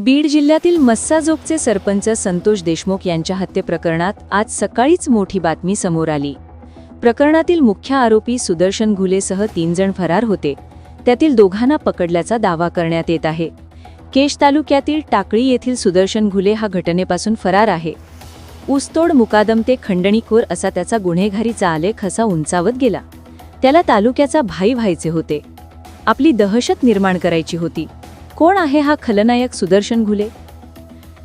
बीड जिल्ह्यातील मस्साजोगचे सरपंच संतोष देशमुख यांच्या हत्येप्रकरणात आज सकाळीच मोठी बातमी समोर आली. प्रकरणातील मुख्य आरोपी सुदर्शन घुलेसह तीन जण फरार होते. त्यातील दोघांना पकडल्याचा दावा करण्यात येत आहे. केश तालुक्यातील टाकळी येथील सुदर्शन घुले हा घटनेपासून फरार आहे. ऊसतोड मुकादम ते खंडणीखोर असा त्याचा गुन्हेगारीचा आलेख असा उंचावत गेला. त्याला तालुक्याचा भाई व्हायचे होते. आपली दहशत निर्माण करायची होती. कोण आहे हा खलनायक सुदर्शन घुले?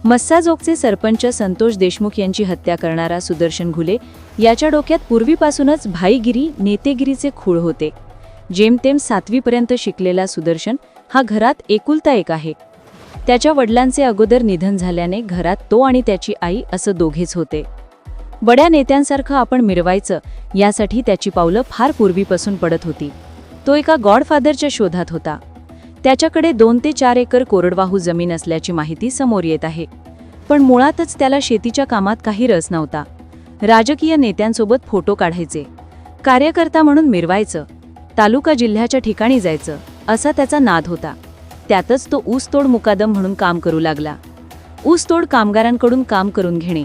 मस्साजोगचे सरपंच संतोष देशमुख यांची हत्या करणारा सुदर्शन घुले याच्या डोक्यात पूर्वीपासूनच भाईगिरी नेतेगिरीचे खूळ होते. जेमतेम सातवीपर्यंत शिकलेला सुदर्शन हा घरात एकुलता एक आहे. त्याच्या वडिलांचे अगोदर निधन झाल्याने घरात तो आणि त्याची आई असं दोघेच होते. बड्या नेत्यांसारखं आपण मिरवायचं यासाठी त्याची पावलं फार पूर्वीपासून पडत होती. तो एका गॉडफादरच्या शोधात होता. त्याच्याकडे दोन ते चार एकर कोरडवाहू जमीन असल्याची माहिती समोर येत आहे. पण मुळातच त्याला शेतीच्या कामात काही रस नव्हता. राजकीय नेत्यांसोबत फोटो काढायचे. कार्यकर्ता म्हणून मिरवायचं. तालुका जिल्ह्याच्या ठिकाणी जायचं असा त्याचा नाद होता. त्यातच तो ऊसतोड मुकादम म्हणून काम करू लागला. ऊसतोड कामगारांकडून काम करून घेणे.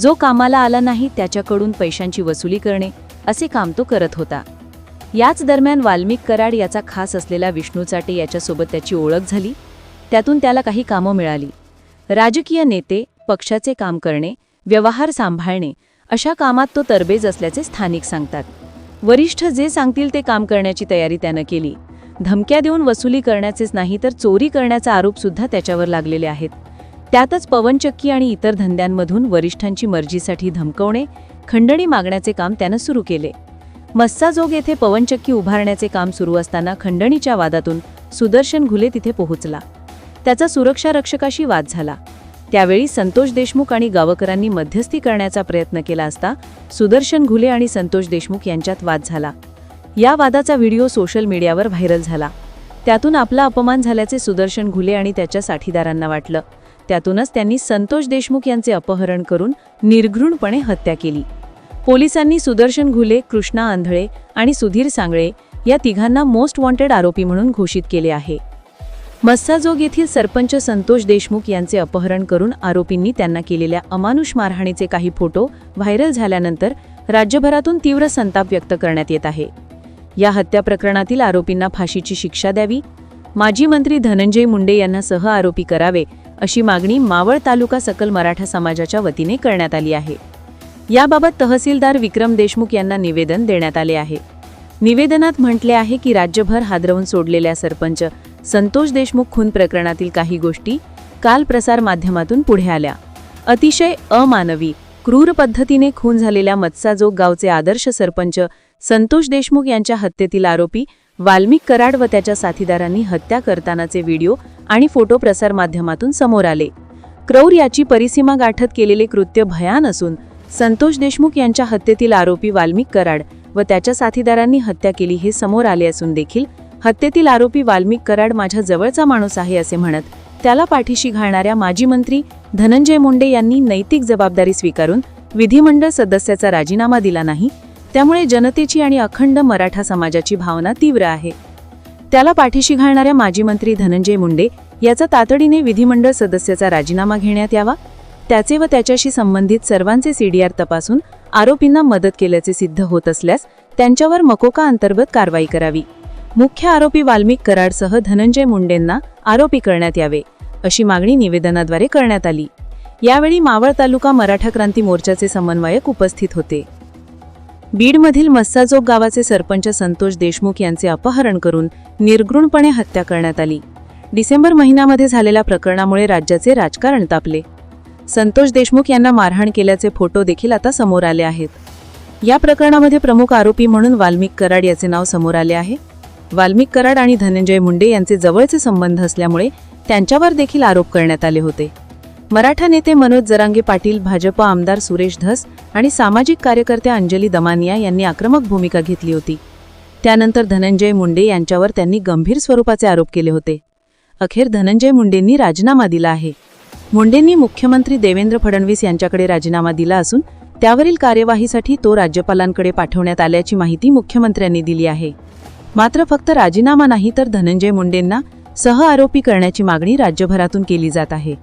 जो कामाला आला नाही त्याच्याकडून पैशांची वसुली करणे असे काम तो करत होता. याच दरम्यान वाल्मिक कराड याचा खास असलेला विष्णू चाटे याच्यासोबत त्याची ओळख झाली. त्यातून त्याला काही कामं मिळाली. राजकीय नेते पक्षाचे काम करणे व्यवहार सांभाळणे अशा कामात तो तरबेज असल्याचे स्थानिक सांगतात. वरिष्ठ जे सांगतील ते काम करण्याची तयारी त्यानं केली. धमक्या देऊन वसुली करण्याचेच नाही तर चोरी करण्याचा आरोपसुद्धा त्याच्यावर लागलेले आहेत. त्यातच पवनचक्की आणि इतर धंद्यांमधून वरिष्ठांची मर्जीसाठी धमकवणे खंडणी मागण्याचे काम त्यानं सुरू केले. मस्साजोग येथे पवनचक्की उभारण्याचे काम सुरू असताना खंडणीच्या वादातून सुदर्शन घुले तिथे पोहोचला. त्याचा सुरक्षा रक्षकाशी वाद झाला. त्यावेळी संतोष देशमुख आणि गावकरांनी मध्यस्थी करण्याचा प्रयत्न केला असता सुदर्शन घुले आणि संतोष देशमुख यांच्यात वाद झाला. या वादाचा व्हिडिओ सोशल मीडियावर व्हायरल झाला. त्यातून आपला अपमान झाल्याचे सुदर्शन घुले आणि त्याच्या साथीदारांना वाटलं. त्यातूनच त्यांनी संतोष देशमुख यांचे अपहरण करून निर्घृणपणे हत्या केली. पोलिसांनी सुदर्शन घुले कृष्णा आंधळे आणि सुधीर सांगळे या तिघांना मोस्ट वॉन्टेड आरोपी म्हणून घोषित केले आहे. मस्साजोग येथील सरपंच संतोष देशमुख यांचे अपहरण करून आरोपींनी त्यांना केलेल्या अमानुष मारहाणीचे काही फोटो व्हायरल झाल्यानंतर राज्यभरातून तीव्र संताप व्यक्त करण्यात येत आहे. या हत्या प्रकरणातील आरोपींना फाशीची शिक्षा द्यावी माजी मंत्री धनंजय मुंडे यांना सह आरोपी करावे अशी मागणी मावळ तालुका सकल मराठा समाजाच्या वतीने करण्यात आली आहे. याबाबत तहसीलदार विक्रम देशमुख यांना निवेदन देण्यात आले आहे. निवेदनात म्हटले आहे की राज्यभर हादरवून सोडलेल्या सरपंच संतोष देशमुख खून प्रकरणातील काही गोष्टी काल प्रसार माध्यमातून पुढे आल्या. अतिशय अमानवी क्रूर पद्धतीने खून झालेल्या मत्साजोग गावचे आदर्श सरपंच संतोष देशमुख यांच्या हत्येतील आरोपी वाल्मिक कराड व त्याच्या साथीदारांनी हत्या करतानाचे व्हिडिओ आणि फोटो प्रसार माध्यमातून समोर आले. क्रौर याची परिसीमा गाठत केलेले कृत्य भयान असून संतोष देशमुख यांच्या हत्येतील आरोपी वाल्मिक कराड व त्याच्या साथीदारांनी हत्या केली हे समोर आले असून देखील हत्येतील आरोपी वाल्मिक कराड माझ्या जवळचा माणूस आहे असे म्हणत त्याला पाठीशी घालणाऱ्या माजी मंत्री धनंजय मुंडे यांनी नैतिक जबाबदारी स्वीकारून विधिमंडळ सदस्याचा राजीनामा दिला नाही. त्यामुळे जनतेची आणि अखंड मराठा समाजाची भावना तीव्र आहे. त्याला पाठीशी घालणाऱ्या माजी मंत्री धनंजय मुंडे याचा तातडीने विधिमंडळ सदस्याचा राजीनामा घेण्यात यावा त्याचे व त्याच्याशी संबंधित सर्वांचे सीडीआर तपासून आरोपींना मदत केल्याचे सिद्ध होत असल्यास त्यांच्यावर मकोका अंतर्गत कारवाई करावी. मुख्य आरोपी वाल्मिक कराडसह धनंजय मुंडेंना आरोपी करण्यात यावे अशी मागणी निवेदनाद्वारे करण्यात आली. यावेळी मावळ तालुका मराठा क्रांती मोर्चाचे समन्वयक उपस्थित होते. बीडमधील मस्साजोग गावाचे सरपंच संतोष देशमुख यांचे अपहरण करून निर्घृणपणे हत्या करण्यात आली. डिसेंबर महिन्यामध्ये झालेल्या प्रकरणामुळे राज्याचे राजकारण तापले. संतोष देशमुख यांना मारहाण केल्याचे फोटो देखील आता समोर आले आहेत. या प्रकरणामध्ये प्रमुख आरोपी म्हणून वाल्मिक कराड याचे नाव समोर आले आहे. वाल्मिक कराड आणि धनंजय मुंडे यांचे जवळचे संबंध असल्यामुळे त्यांच्यावर देखील आरोप करण्यात आले होते. मराठा नेते मनोज जरांगे पाटील भाजप आमदार सुरेश धस आणि सामाजिक कार्यकर्त्या अंजली दमानिया यांनी आक्रमक भूमिका घेतली होती. त्यानंतर धनंजय मुंडे यांच्यावर त्यांनी गंभीर स्वरूपाचे आरोप केले होते. अखेर धनंजय मुंडेंनी राजीनामा दिला आहे. मुंडेंनी मुख्यमंत्री देवेंद्र फडणवीस यांच्याकडे राजीनामा दिला असून त्यावरील कार्यवाहीसाठी तो राज्यपालांकडे पाठवण्यात आल्याची माहिती मुख्यमंत्र्यांनी दिली आहे. मात्र फक्त राजीनामा नाही तर धनंजय मुंडेंना सह आरोपी करण्याची मागणी राज्यभरातून केली जात आहे.